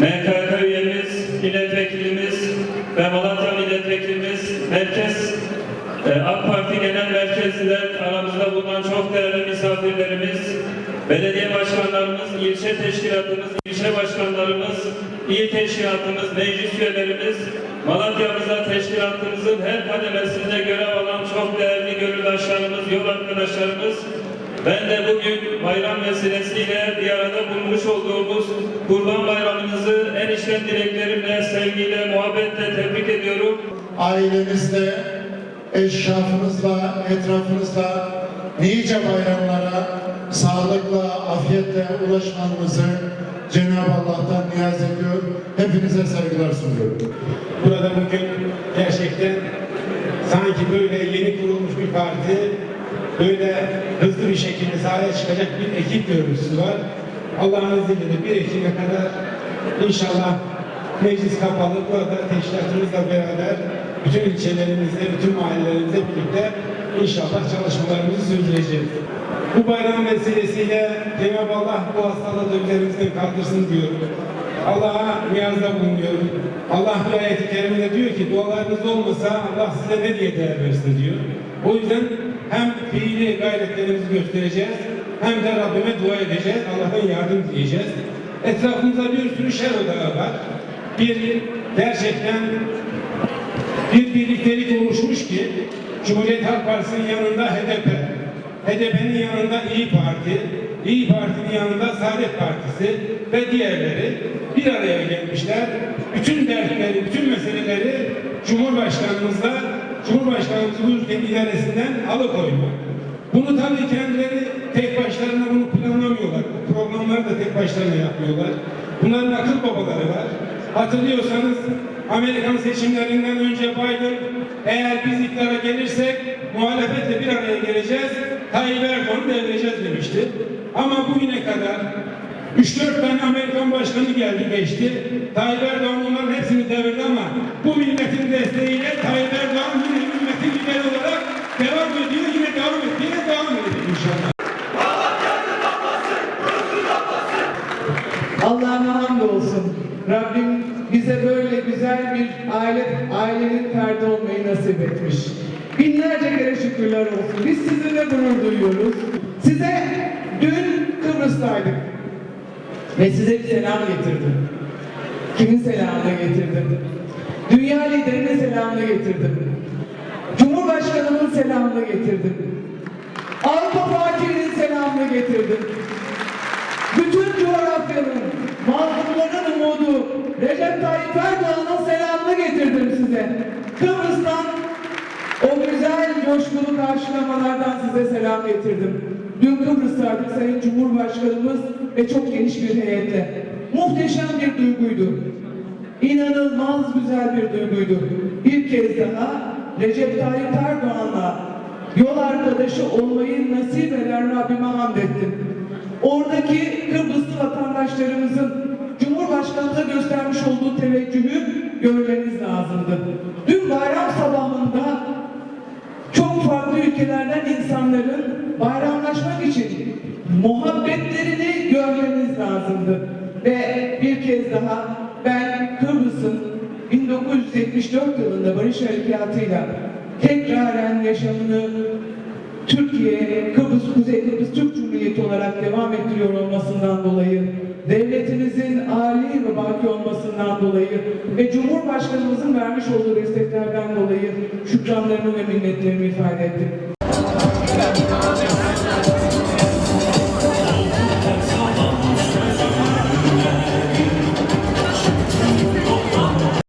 MKK üyemiz, milletvekilimiz ve Malatya milletvekilimiz, merkez e, AK Parti Genel Merkezliler, aramızda bulunan çok değerli misafirlerimiz, belediye başkanlarımız, ilçe teşkilatımız, ilçe başkanlarımız, il teşkilatımız, meclis üyelerimiz, Malatya'mızda teşkilatımızın her kademesinde görev alan çok değerli gönüldaşlarımız, yol arkadaşlarımız, ben de bugün bayram vesilesiyle bir arada bulmuş olduğumuz Kurban Bayramınızı en içten dileklerimle, sevgiyle, muhabbetle tebrik ediyorum. ailenizle, eşrafınızla, etrafınızla nice bayramlara sağlıkla, afiyetle ulaşmanızı Cenab-ı Allah'tan niyaz ediyor. Hepinize saygılar sunuyorum. Burada bugün gerçekten sanki böyle yeni kurulmuş bir parti böyle hızlı bir şekilde sahaya çıkacak bir ekip görüntüsü var. Allah'ın izniyle bir Ekim'e kadar inşallah meclis kapalı burada teşkilatımızla beraber bütün ilçelerimizde, bütün mahallelerimizde birlikte inşallah çalışmalarımızı sürdüreceğiz. Bu bayram vesilesiyle Cenab-ı Allah bu hastalığı üzerimizden kaldırsın diyorum. Allah'a niyazda bulunuyorum. Allah bir ayet-i kerimede diyor ki dualarınız olmasa Allah size ne diye değer versin diyor. O yüzden hem fiili gayretlerimizi göstereceğiz hem de Rabbime dua edeceğiz. Allah'tan yardım dileyeceğiz. Etrafımızda bir sürü şer odağı var. Bir gerçekten bir birliktelik oluşmuş ki Cumhuriyet Halk Partisi'nin yanında HDP, HDP'nin yanında İyi Parti, İyi Parti'nin yanında Saadet Partisi ve diğerleri bir araya gelmişler. Bütün dertleri, bütün Bu ülkenin idaresinden alıkoymak. Bunu tabii kendileri tek başlarına bunu planlamıyorlar. Bu programları da tek başlarına yapmıyorlar. Bunların akıl babaları var. Hatırlıyorsanız Amerikan seçimlerinden önce Biden eğer biz iktidara gelirsek muhalefetle bir araya geleceğiz, Tayyip Erdoğan'ı devireceğiz demişti. Ama bugüne kadar 3-4 tane Amerikan başkanı geldi geçti. Tayyip Erdoğan onların hepsini devirdi aile, ailenin ferdi olmayı nasip etmiş. Binlerce kere şükürler olsun. Biz sizinle gurur duyuyoruz. Size dün Kıbrıs'taydık. Ve size bir selam getirdim. Kimin selamını getirdim? Dünya liderinin selamını getirdim. Cumhurbaşkanımın selamını getirdim. Avrupa Fatih'inin selamını getirdim. Bütün coğrafyanın, mazlumların umudu Recep Tayyip Erdoğan'ın selamını getirdim size. Kıbrıs'tan o güzel coşkulu karşılamalardan size selam getirdim. Dün Kıbrıs'taydık Sayın Cumhurbaşkanımız ve çok geniş bir heyetle. Muhteşem bir duyguydu. İnanılmaz güzel bir duyguydu. Bir kez daha Recep Tayyip Erdoğan'la yol arkadaşı olmayı nasip eden Rabbime hamd ettim. Oradaki Kıbrıslı vatandaşlarımızın insanların bayramlaşmak için muhabbetlerini görmeniz lazımdı. Ve bir kez daha ben Kıbrıs'ın 1974 yılında Barış Harekatı'yla tekraren yaşamını Türkiye, Kıbrıs, Kuzey Kıbrıs Türk Cumhuriyeti olarak devam ettiriyor olmasından dolayı, devletimizin âli ve baki olmasından dolayı ve Cumhurbaşkanımızın vermiş olduğu desteklerden dolayı şükranlarımı ve minnetlerimi ifade ettim.